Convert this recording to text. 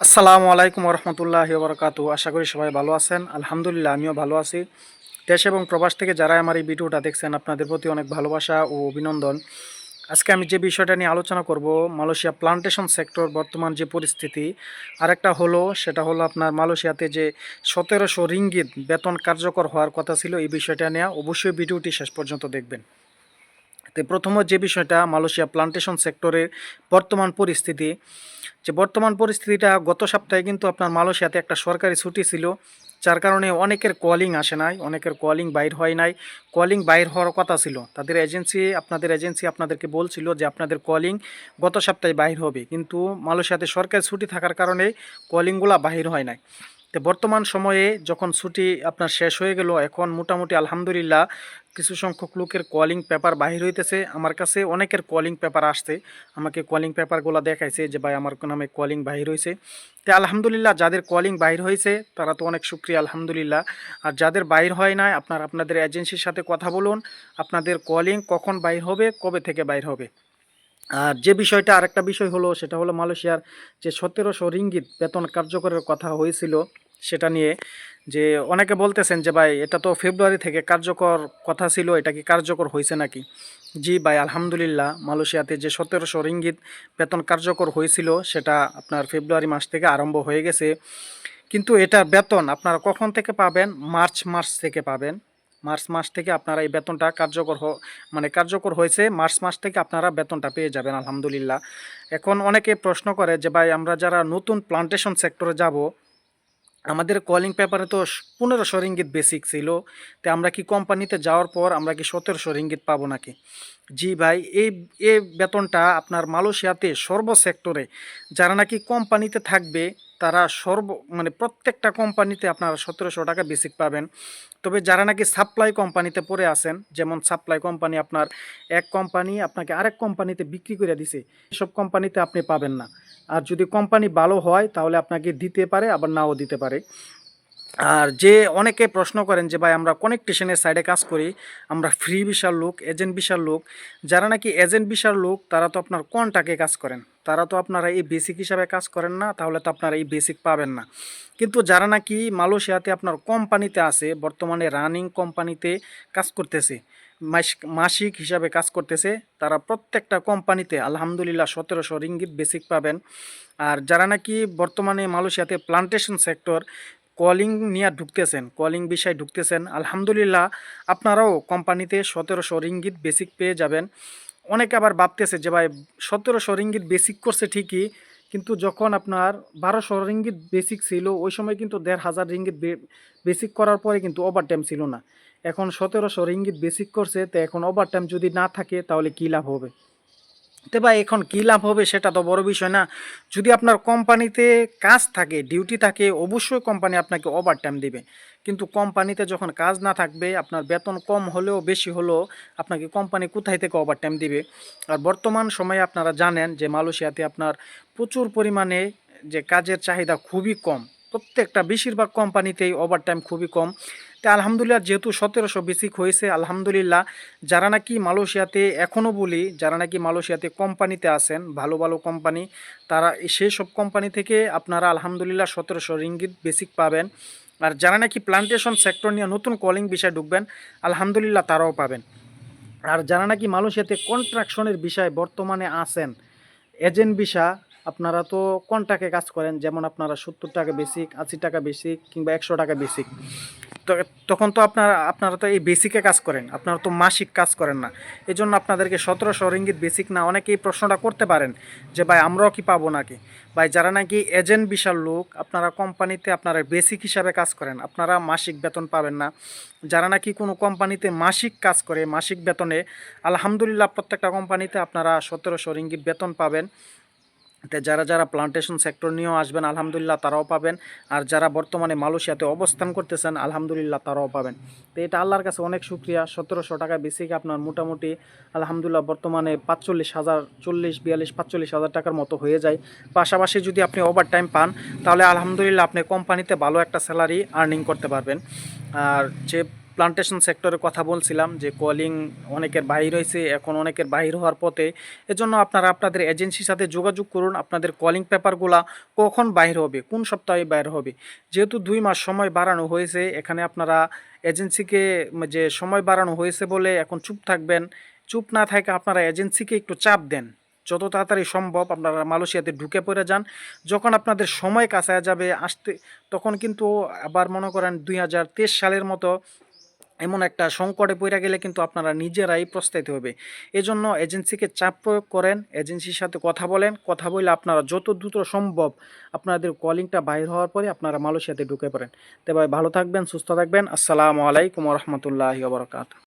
আসসালামু আলাইকুম রহমতুল্লাহ বরকাত আশা করি সবাই ভালো আছেন। আলহামদুলিল্লাহ, আমিও ভালো আছি। দেশ এবং প্রবাস থেকে যারা আমার এই ভিডিওটা দেখছেন, আপনাদের প্রতি অনেক ভালোবাসা ও অভিনন্দন। আজকে আমি যে বিষয়টা নিয়ে আলোচনা করব, মালয়েশিয়া প্লান্টেশন সেক্টর বর্তমান যে পরিস্থিতি, আরেকটা হলো, সেটা হলো আপনার মালয়েশিয়াতে যে সতেরোশো রিঙ্গিত বেতন কার্যকর হওয়ার কথা ছিল, এই বিষয়টা নিয়ে। অবশ্যই ভিডিওটি শেষ পর্যন্ত দেখবেন। তো প্রথমত যে বিষয়টা, মালয়েশিয়া প্লান্টেশন সেক্টরের বর্তমান পরিস্থিতি। যে বর্তমান পরিস্থিতিটা গত সপ্তাহে কিন্তু আপনার মালয়েশিয়াতে একটা সরকারি ছুটি ছিল, যার কারণে অনেকের কলিং আসে নাই, অনেকের কলিং বাইর হয় নাই। কলিং বাইর হওয়ার কথা ছিল। তাদের এজেন্সি আপনাদের এজেন্সি আপনাদেরকে বলছিল যে আপনাদের কলিং গত সপ্তাহে বাইর হবে। কিন্তু মালয়েশিয়াতে সরকারি ছুটি থাকার কারণে কলিংগুলা বাহির হয় নাই। তো বর্তমান সময়ে যখন ছুটি আপনার শেষ হয়ে গেল, এখন মোটামুটি আলহামদুলিল্লাহ কিছু সংখ্যক লোকের কলিং পেপার বাহির হইতেছে। আমার কাছে অনেকের কলিং পেপার আসছে। আমাকে কলিং পেপারগুলো দেখাইছে যে, ভাই, আমার নামে কলিং বাহির হয়েছে তো আলহামদুলিল্লাহ যাদের কলিং বাহির হয়েছে তারা তো অনেক সুক্রিয়া, আলহামদুলিল্লাহ। আর যাদের বাইর হয় নাই, আপনার, আপনাদের এজেন্সির সাথে কথা বলুন। আপনাদের কলিং কখন বাইর হবে, কবে থেকে বাইর হবে? আর যে বিষয়টা আরেকটা বিষয় হলো, সেটা হলো মালয়েশিয়ার যে সতেরোশো রিঙ্গিত বেতন কার্যকরের কথা হয়েছিল সেটা নিয়ে, যে অনেকে বলতেছেন যে, ভাই, এটা তো ফেব্রুয়ারি থেকে কার্যকর কথা ছিল, এটা কি কার্যকর হয়েছে নাকি? জি ভাই, আলহামদুলিল্লাহ, মালয়েশিয়াতে যে সতেরোশো রিঙ্গিত বেতন কার্যকর হয়েছিল, সেটা আপনার ফেব্রুয়ারি মাস থেকে আরম্ভ হয়ে গেছে। কিন্তু এটা বেতন আপনারা কখন থেকে পাবেন? মার্চ মাস থেকে পাবেন। মার্চ মাস থেকে আপনারা এই বেতনটা কার্যকর মানে কার্যকর হয়েছে। মার্চ মাস থেকে আপনারা বেতনটা পেয়ে যাবেন, আলহামদুলিল্লাহ। এখন অনেকে প্রশ্ন করে যে, ভাই, আমরা যারা নতুন প্লান্টেশন সেক্টরে যাব আমাদের কলিং পেপারে তো পনেরোশো রিঙ্গিত বেসিক ছিল। তো আমরা কি কোম্পানিতে যাওয়ার পর আমরা কি সতেরোশো রিঙ্গিত পাবো নাকি? জি ভাই, এই এই বেতনটা আপনার মালয়েশিয়াতে সর্ব সেক্টরে যারা নাকি কোম্পানিতে থাকবে, তারা সর্ব মানে প্রত্যেকটা কোম্পানিতে আপনারা সতেরোশো টাকা বেসিক পাবেন। তবে যারা নাকি সাপ্লাই কোম্পানিতে পড়ে আছেন, যেমন সাপ্লাই কোম্পানি আপনার এক কোম্পানি আপনাকে আরেক কোম্পানিতে বিক্রি করে দিছে, এসব কোম্পানিতে আপনি পাবেন না। আর যদি কোম্পানি ভালো হয়, তাহলে আপনাকে দিতে পারে, আবার নাও দিতে পারে। আর যে অনেকে প্রশ্ন করেন যে, ভাই, আমরা কনেকটেশনের সাইডে কাজ করি, আমরা ফ্রি বিশাল লোক এজেন্ট বিশাল লোক। যারা নাকি এজেন্ট বিশাল লোক, তারা তো আপনার কন্টাকে কাজ করেন। তারা তো আপনারা এই বেসিক হিসাবে কাজ করেন না, তাহলে তো আপনারা এই বেসিক পাবেন না। কিন্তু যারা নাকি মালয়েশিয়াতে আপনার কোম্পানিতে আছে, বর্তমানে রানিং কোম্পানিতে কাজ করতেছে মাসিক হিসাবে কাজ করতেছে। তারা প্রত্যেকটা কোম্পানিতে আলহামদুলিল্লাহ সতেরোশো রিঙ্গিত বেসিক পাবেন। আর যারা নাকি বর্তমানে মালয়েশিয়াতে প্লান্টেশন সেক্টর কলিং নিয়ে ঢুকতেছেন কলিং বিষয়ে ঢুকতেছেন, আলহামদুলিল্লাহ আপনারাও কোম্পানিতে সতেরোশো রিঙ্গিত বেসিক পেয়ে যাবেন। অনেকে আবার ভাবতেছে যে ভাই, সতেরোশো রিঙ্গিত বেসিক করছে ঠিকই, কিন্তু যখন আপনার বারোশো রিঙ্গিত বেসিক ছিল, ওই সময় কিন্তু দেড় হাজার রিঙ্গিত বেসিক করার পরে কিন্তু ওভার টাইম ছিল না। এখন সতেরোশো রিঙ্গিত বেসিক করছে, তো এখন ওভার টাইম যদি না থাকে, তাহলে কী লাভ হবে? তো ভাই, এখন কী লাভ হবে সেটা তো বড় বিষয় না। যদি আপনার কোম্পানিতে কাজ থাকে ডিউটি থাকে, অবশ্যই কোম্পানি আপনাকে ওভার টাইম দেবে। কিন্তু কোম্পানিতে যখন কাজ না থাকবে, আপনার বেতন কম হলেও বেশি হলেও আপনাকে কোম্পানি কোথায় থেকে ওভার টাইম দিবে? আর বর্তমান সময়ে আপনারা জানেন যে মালয়েশিয়াতে আপনার প্রচুর পরিমাণে যে কাজের চাহিদা খুবই কম। প্রত্যেকটা বেশিরভাগ কোম্পানিতেই ওভার টাইম খুবই কম। তো আলহামদুলিল্লাহ যেহেতু সতেরোশো বেসিক হয়েছে, আলহামদুলিল্লাহ। যারা নাকি মালয়েশিয়াতে এখনও বলি, যারা নাকি মালয়েশিয়াতে কোম্পানিতে আছেন, ভালো ভালো কোম্পানি, তারা সেই সব কোম্পানি থেকে আপনারা আলহামদুলিল্লাহ সতেরোশো রিঙ্গিত বেসিক পাবেন। আর যারা নাকি প্লান্টেশন সেক্টর নিয়ে নতুন কলিং বিষয়ে ঢুকবেন, আলহামদুলিল্লাহ তারাও পাবেন। আর যারা নাকি মালয়েশিয়াতে কন্ট্রাকশনের বিষয়ে বর্তমানে আছেন এজেন্ট ভিসা আপনারা তো কন্টাকে কাজ করেন, যেমন আপনারা সত্তর টাকা বেসিক আশি টাকা বেসিক কিংবা একশো টাকা বেসিক তখন তো আপনারা আপনারা তো এই বেসিকে কাজ করেন, আপনারা তো মাসিক কাজ করেন না। এই জন্য আপনাদেরকে সতেরোশো রিঙ্গিত বেসিক না, অনেকেই প্রশ্নটা করতে পারেন যে, ভাই, আমরাও কি পাবো নাকি? ভাই, যারা নাকি এজেন্ট বিশাল লোক, আপনারা কোম্পানিতে আপনারা বেসিক হিসাবে কাজ করেন, আপনারা মাসিক বেতন পাবেন না। যারা নাকি কোনো কোম্পানিতে মাসিক কাজ করে, মাসিক বেতনে, আলহামদুলিল্লাহ প্রত্যেকটা কোম্পানিতে আপনারা সতেরোশো রিঙ্গিত বেতন পাবেন। যারা যারা প্লান্টেশন সেক্টর নিয়েও আসবেন, আলহামদুলিল্লাহ তারাও পাবেন। আর যারা বর্তমানে মালয়েশিয়াতে অবস্থান করতেছেন, আলহামদুলিল্লাহ তারাও পাবেন। তো এটা আল্লাহর কাছে অনেক শুক্রিয়া। সতেরোশো টাকা বেসিক আপনার মোটামুটি, আলহামদুলিল্লাহ বর্তমানে পাঁচচল্লিশ হাজার, চল্লিশ, বিয়াল্লিশ, পাঁচচল্লিশ হাজার টাকার মতো হয়ে যায়। পাশাপাশি যদি আপনি ওভার টাইম পান, তাহলে আলহামদুলিল্লাহ আপনি কোম্পানিতে ভালো একটা স্যালারি আর্নিং করতে পারবেন। আর যে প্লান্টেশন সেক্টরের কথা বলছিলাম যে কলিং অনেকের বাহির হয়েছে, এখন অনেকের বাহির হওয়ার পথে। এজন্য আপনারা আপনাদের এজেন্সির সাথে যোগাযোগ করুন, আপনাদের কলিং পেপারগুলা কখন বাইর হবে, কোন সপ্তাহে বাইর হবে। যেহেতু দুই মাস সময় বাড়ানো হয়েছে, এখানে আপনারা এজেন্সিকে যে সময় বাড়ানো হয়েছে বলে এখন চুপ থাকবেন। চুপ না থাকে আপনারা এজেন্সিকে একটু চাপ দেন। যত তাড়াতাড়ি সম্ভব আপনারা মালয়েশিয়াতে ঢুকে পড়ে যান। যখন আপনাদের সময় কাছায় যাবে, আসতে, তখন কিন্তু আবার মনে করেন দুই হাজার তেইশ সালের মতো এমন একটা সংকটে পড়ে গেলে কিন্তু আপনারা নিজেরাই প্রস্তাবিত হবে। এজন্য এজেন্সিকে চাপ প্রয়োগ করেন, এজেন্সির সাথে কথা বলেন, কথা বলে আপনারা যত দ্রুত সম্ভব আপনাদের কলিংটা বাইর হওয়ার পরে আপনারা মালয়েশিয়াতে ঢুকে পড়েন। তবে ভালো থাকবেন, সুস্থ থাকবেন। আসসালামু আলাইকুম রহমতুল্লাহি ওবরাকাত